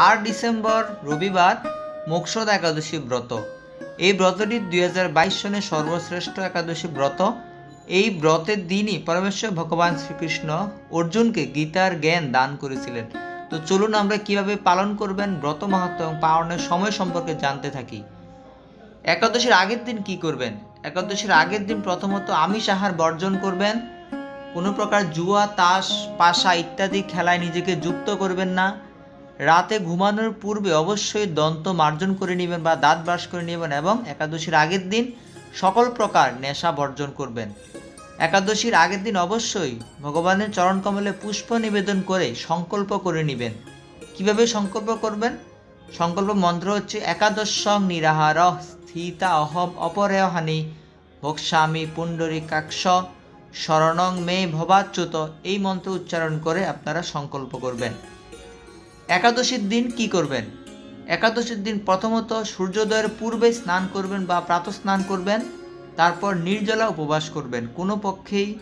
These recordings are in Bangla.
চার ডিসেম্বর, রবিবার মোক্ষদ একাদশী ব্রত। এই ব্রতটি দুই হাজার বাইশ সনের সর্বশ্রেষ্ঠ একাদশী ব্রত। এই ব্রতের দিনই পরমেশ্বর ভগবান শ্রীকৃষ্ণ অর্জুনকে গীতার জ্ঞান দান করেছিলেন। তো চলুন আমরা কীভাবে পালন করবেন ব্রত মাহাত্ম এবং পালনের সময় সম্পর্কে জানতে থাকি। একাদশীর আগের দিন কি করবেন? একাদশীর আগের দিন প্রথমত আমিষ আহার বর্জন করবেন। কোনো প্রকার জুয়া, তাস, পাশা ইত্যাদি খেলায় নিজেকে যুক্ত করবেন না। রাতে ঘুমানোর পূর্বে অবশ্যই দন্ত মার্জন করে নেবেন বা দাঁত ব্রাশ করে নেবেন এবং একাদশীর আগের দিন সকল প্রকার নেশা বর্জন করবেন। একাদশীর আগের দিন অবশ্যই ভগবানের চরণ কমলে পুষ্প নিবেদন করে সংকল্প করে নেবেন। কীভাবে সংকল্প করবেন? সংকল্প মন্ত্র হচ্ছে একাদশ নিরাহার স্থিতা অহম অপরেহানি ভোক্সামি পুণ্ডরী কাক্ষ শরণং মে ভবাচ্যুত। এই মন্ত্র উচ্চারণ করে আপনারা সংকল্প করবেন। একাদশীর দিন কি করবেন? একাদশীর দিন প্রথমত সূর্যোদয়ের পূর্বে স্নান করবেন বা প্রাত স্নান করবেন, তারপর নির্জলা উপবাস করবেন। কোনো পক্ষেই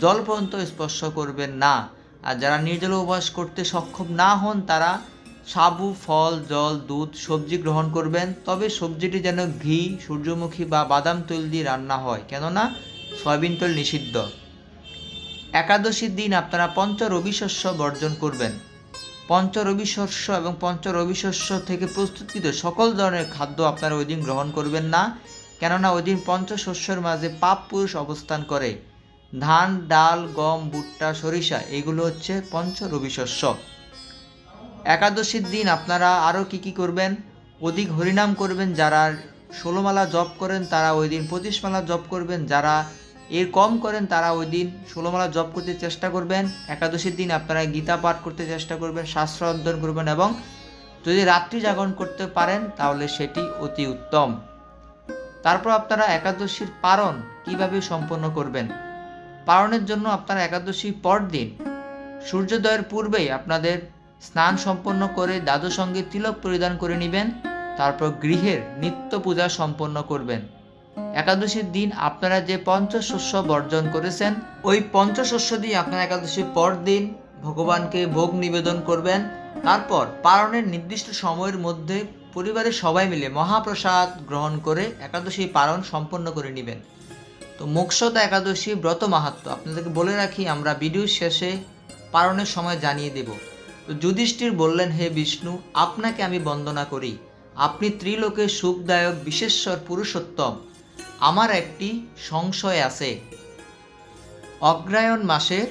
জল পর্যন্ত স্পর্শ করবেন না। আর যারা নির্জলা উপবাস করতে সক্ষম না হন, তারা সাবু, ফল, জল, দুধ, সবজি গ্রহণ করবেন। তবে সবজিটি যেন ঘি, সূর্যমুখী বা বাদাম তৈল দিয়ে রান্না হয়। কেননা সয়াবিন তেল নিষিদ্ধ। একাদশীর দিন আপনারা পঞ্চ রবি শস্য বর্জন করবেন। পঞ্চ রবি শস্য এবং পঞ্চ রবি শস্য থেকে প্রস্তুতকৃত সকল ধরনের খাদ্য আপনারা ওই দিন গ্রহণ করবেন না, কেননা ওই দিন পঞ্চ শস্যের মাঝে পাপ পুরুষ অবস্থান করে। ধান, ডাল, গম, ভুট্টা, সরিষা, এগুলো হচ্ছে পঞ্চ রবি শস্য একাদশীর দিন আপনারা আরও কি কি করবেন? অধিক হরিনাম করবেন যারা ষোলোমালা জপ করেন, তারা ওই দিন পঁচিশমালা জপ করবেন, যারা এর কম করেন তারা ওই দিন ষোলোমালা জপ করতে চেষ্টা করবেন, একাদশীর দিন আপনারা গীতা পাঠ করতে চেষ্টা করবেন, শাস্ত্র অধ্যয়ন করবেন এবং যদি রাত্রি জাগরণ করতে পারেন তাহলে সেটি অতি উত্তম। তারপর আপনারা একাদশীর পারণ কীভাবে সম্পন্ন করবেন? পারণের জন্য আপনারা একাদশী পরদিন সূর্যোদয়ের পূর্বেই আপনাদের স্নান সম্পন্ন করে দাদু সঙ্গে তিলক পরিধান করে নেবেন, তারপর গৃহের নিত্য পূজা সম্পন্ন করবেন। একাদশীর দিন আপনারা যে পঞ্চশস্য বর্জন করেছেন, ওই পঞ্চশস্য দিয়ে আপনারা একাদশীর পর দিন ভগবানকে ভোগ নিবেদন করবেন। তারপর পালনের নির্দিষ্ট সময়ের মধ্যে পরিবারের সবাই মিলে মহাপ্রসাদ গ্রহণ করে একাদশী পালন সম্পন্ন করে নেবেন। তো মোক্ষদা একাদশী ব্রত মাহাত্ম আপনাদেরকে বলে রাখি, আমরা ভিডিও শেষে পালনের সময় জানিয়ে দেব। তো যুধিষ্ঠির বললেন, হে বিষ্ণু, আপনাকে আমি বন্দনা করি। আপনি ত্রিলোকের সুখদায়ক বিশেশ্বর পুরুষোত্তম আমার একটি সংশয় আছে। অগ্রায়ণ মাসের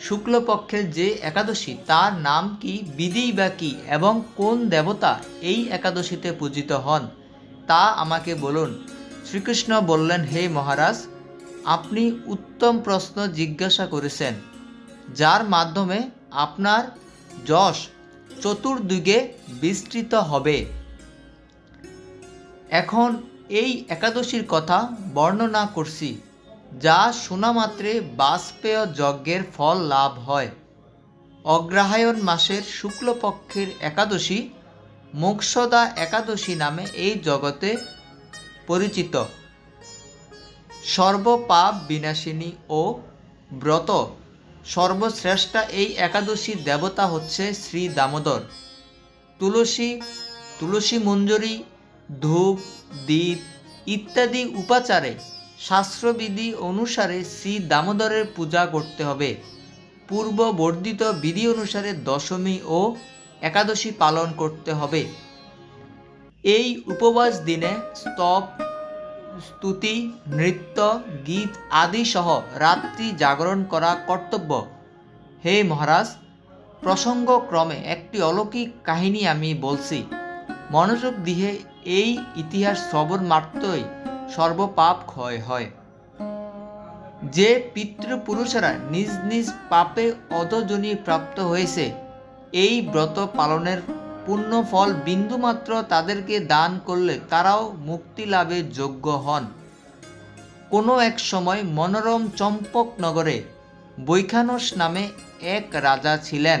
শুক্লপক্ষের যে একাদশী, তার নাম কি, বিধি বা কি, এবং কোন দেবতা এই একাদশীতে পূজিত হন, তা আমাকে বলুন। শ্রীকৃষ্ণ বললেন, হে মহারাজ, আপনি উত্তম প্রশ্ন জিজ্ঞাসা করেছেন, যার মাধ্যমে আপনার যশ চতুর্দিকে বিস্তৃত হবে। এখন এই একাদশীর কথা বর্ণনা করছি, যা শোনা মাত্রে বাষ্পেয় যজ্ঞের ফল লাভ হয়। অগ্রহায়ণ মাসের শুক্লপক্ষের একাদশী মোক্ষদা একাদশী নামে এই জগতে পরিচিত। সর্বপাপ বিনাশিনী ও ব্রত, সর্বশ্রেষ্ঠা এই একাদশীর দেবতা হচ্ছে শ্রী দামোদর। তুলসী তুলসী মঞ্জরি ধূপ দ্বীপ ইত্যাদি উপাচারে শাস্ত্রবিধি অনুসারে শ্রী দামোদরের পূজা করতে হবে। পূর্ব বর্ধিত বিধি অনুসারে দশমী ও একাদশী পালন করতে হবে। এই উপবাস দিনে স্তব স্তুতি, নৃত্য, গীত আদি সহ রাত্রি জাগরণ করা কর্তব্য। হে মহারাজ, প্রসঙ্গক্রমে একটি অলৌকিক কাহিনী আমি বলছি। মনোযোগ দিয়ে এই ইতিহাস শ্রবণ মাত্রই সর্বপাপ ক্ষয় হয়। যে পিতৃপুরুষেরা নিজ নিজ পাপে অধজনী প্রাপ্ত হয়েছে, এই ব্রত পালনের পূর্ণ ফল বিন্দুমাত্র তাদেরকে দান করলে তারাও মুক্তি লাভের যোগ্য হন। কোনো এক সময় মনোরম চম্পক নগরে বৈখানস নামে এক রাজা ছিলেন।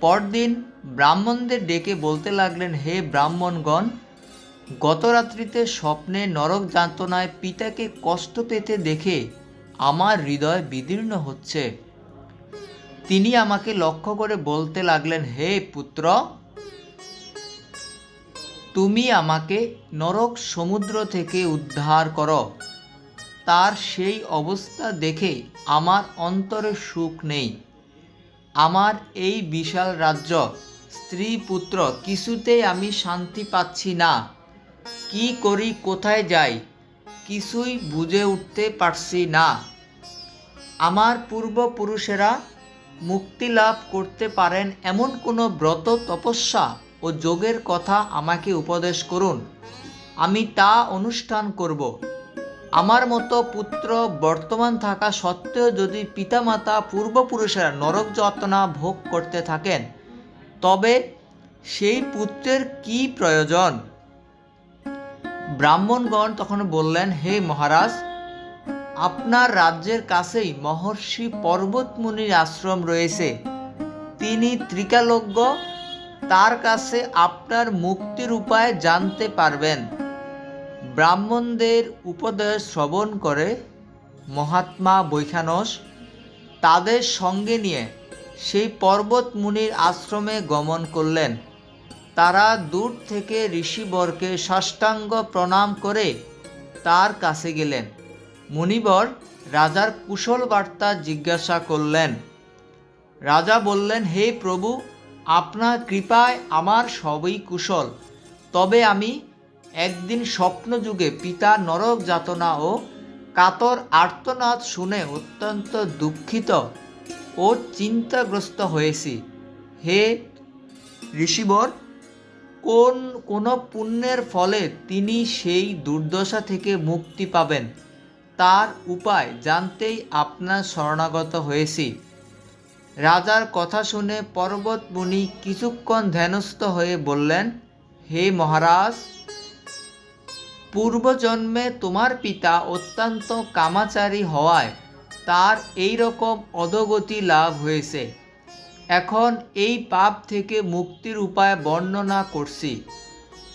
পরদিন ব্রাহ্মণদের ডেকে বলতে লাগলেন, হে ব্রাহ্মণগণ গত রাত্রিতে স্বপ্নে নরক যাতনায় পিতাকে কষ্ট পেতে দেখে আমার হৃদয় বিদীর্ণ হচ্ছে। তিনি আমাকে লক্ষ্য করে বলতে লাগলেন, হে পুত্র, তুমি আমাকে নরক সমুদ্র থেকে উদ্ধার করো। তার সেই অবস্থা দেখে আমার অন্তরে সুখ নেই। আমার এই বিশাল রাজ্য, স্ত্রী পুত্র, কিছুতেই আমি শান্তি পাচ্ছি না। কি করি, কোথায় যাই? কিছুই বুঝে উঠতে পারছি না। আমার পূর্বপুরুষেরা মুক্তি লাভ করতে পারেন এমন কোনো ব্রত, তপস্যা ও যোগের কথা আমাকে উপদেশ করুন। আমি তা অনুষ্ঠান করব। আমার মতো পুত্র বর্তমান থাকা সত্ত্বেও যদি পিতামাতা পূর্বপুরুষেরা নরক যাতনা ভোগ করতে থাকেন, তবে সেই পুত্রের কি প্রয়োজন? ব্রাহ্মণগণ তখন বললেন, হে মহারাজ, আপনার রাজ্যের কাছেই মহর্ষি পর্বতমুনির আশ্রম রয়েছে। তিনি ত্রিকালজ্ঞ তার কাছে আপনার মুক্তির উপায় জানতে পারবেন। ব্রাহ্মণদের উপদেশ শ্রবণ করে মহাত্মা বৈখানস তাদের সঙ্গে নিয়ে সেই পর্বত মুনির আশ্রমে গমন করলেন। তারা দূর থেকে ঋষিবরকে সাষ্টাঙ্গ প্রণাম করে তার কাছে গেলেন। মুনিবর রাজার কুশল বার্তা জিজ্ঞাসা করলেন, রাজা বললেন, হে প্রভু, আপনার কৃপায় আমার সবই কুশল। তবে আমি একদিন স্বপ্নযুগে পিতা নরক যাতনা ও কাতর আর্তনাদ শুনে অত্যন্ত দুঃখিত ও চিন্তাগ্রস্ত হয়েছি। হে ঋষিবর, কোন কোন পুণ্যের ফলে তিনি সেই দুর্দশা থেকে মুক্তি পাবেন? তার উপায় জানতেই আপনার শরণাগত হয়েছি। রাজার কথা শুনে পর্বত মুনি কিছুক্ষণ ধ্যানস্থ হয়ে বললেন, হে মহারাজ পূর্বজন্মে তোমার পিতা অত্যন্ত কামাচারী হওয়ায় তার এই রকম অধগতি লাভ হয়েছে। এখন এই পাপ থেকে মুক্তির উপায় বর্ণনা করছি।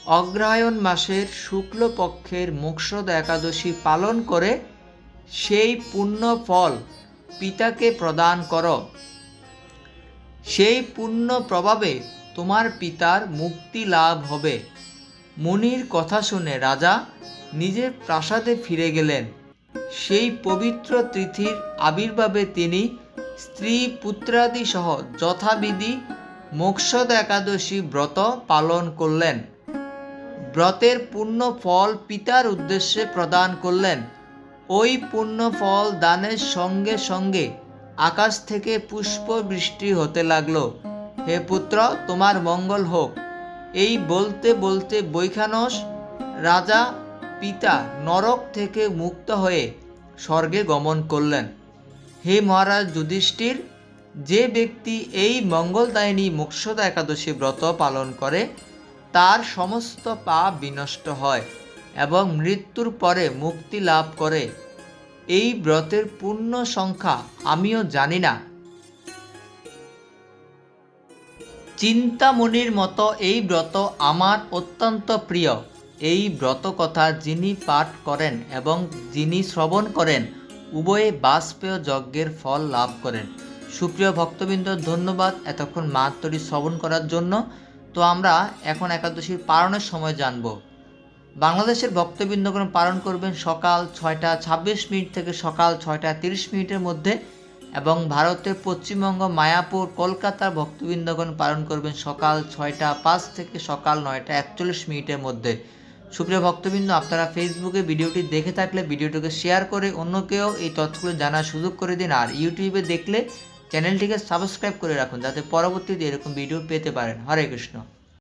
অগ্রহায়ণ মাসের শুক্লপক্ষের মোক্ষদ একাদশী পালন করে সেই পুণ্য ফল পিতাকে প্রদান করো। সেই পুণ্য প্রভাবে তোমার পিতার মুক্তি লাভ হবে। মুনির কথা শুনে রাজা নিজের প্রাসাদে ফিরে গেলেন। সেই পবিত্র তিথির আবির্ভাবে তিনি স্ত্রী পুত্রাদি সহ যথাবিধি মোক্ষদ একাদশী ব্রত পালন করলেন। ব্রতের পূর্ণ ফল পিতার উদ্দেশ্যে প্রদান করলেন। ওই পূর্ণ ফল দানের সঙ্গে সঙ্গে আকাশ থেকে পুষ্প বৃষ্টি হতে লাগল। হে পুত্র, তোমার মঙ্গল হোক। এই বলতে বলতে বৈখানস রাজা পিতা নরক থেকে মুক্ত হয়ে স্বর্গে গমন করলেন। হে মহারাজ যুধিষ্ঠির, যে ব্যক্তি এই মঙ্গলদায়িনী মোক্ষদা একাদশী ব্রত পালন করে, তার সমস্ত পাপ বিনষ্ট হয় এবং মৃত্যুর পরে মুক্তি লাভ করে। এই ব্রতের পূর্ণ সংখ্যা আমিও জানি না। চিন্তামণির মতো এই ব্রত আমার অত্যন্ত প্রিয়। এই ব্রত কথা যিনি পাঠ করেন এবং যিনি শ্রবণ করেন, উভয়ে বাষ্পেয় যজ্ঞের ফল লাভ করেন। সুপ্রিয় ভক্তবৃন্দ, ধন্যবাদ এতক্ষণ মাহাত্মরি শ্রবণ করার জন্য। তো আমরা এখন একাদশীর পালনের সময় জানব। বাংলাদেশের ভক্তবৃন্দগণ পালন করবেন সকাল ছয়টা ছাব্বিশ মিনিট থেকে সকাল ছয়টা তিরিশ মিনিটের মধ্যে। এবং ভারতের পশ্চিমবঙ্গ, মায়াপুর, কলকাতার ভক্তবৃন্দগণ পালন করবেন সকাল ছয়টা পাঁচ থেকে সকাল নয়টা একচল্লিশ মিনিটের মধ্যে। সুপ্রিয় ভক্তবৃন্দ, আপনারা ফেসবুকে ভিডিওটি দেখে থাকলে ভিডিওটিকে শেয়ার করে অন্যকেও এই তথ্যগুলো জানার সুযোগ করে দিন। আর ইউটিউবে দেখলে চ্যানেলটিকে সাবস্ক্রাইব করে রাখুন, যাতে পরবর্তীতে এরকম ভিডিও পেতে পারেন। হরে কৃষ্ণ।